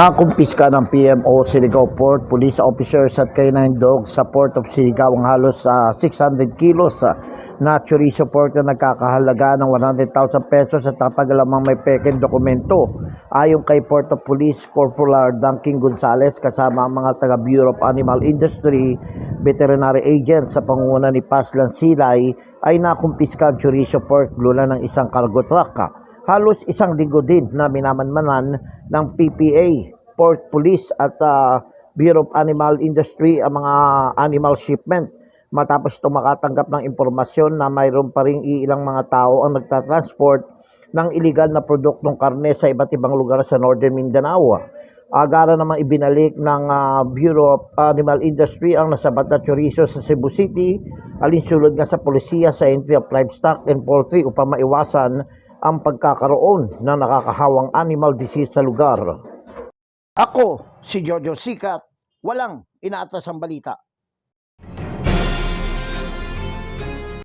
Nakumpiska ng PMO Surigao Port Police Officers at K9 Dogs sa Port of Surigao ang halos sa 600 kilos ah, na chorizo pork na nagkakahalaga ng 100,000 pesos at napagalamang may peken dokumento. Ayon kay Port of Police Corporal Duncan Gonzales kasama ang mga taga Bureau of Animal Industry veterinary agent sa pangunguna ni Paslan Silay ay nakumpiska ang chorizo pork lula ng isang cargo truck. ah. Halos isang linggo din na minamanmanan ng PPA, Port Police at ah, Bureau of Animal Industry ang mga animal shipment matapos ito makatanggap ng impormasyon na mayroon pa rin ilang mga tao ang nagtatransport ng illegal na produktong karne sa iba't ibang lugar sa Northern Mindanao. Agara naman ibinalik ng ah, Bureau of Animal Industry ang nasabat na chorizo sa Cebu City alinsulod nga sa polisiya sa entry of livestock and poultry upang maiwasan ang pagkakaroon ng nakakahawang animal disease sa lugar. Ako, si Jojo Sikat, walang inaatas ang balita.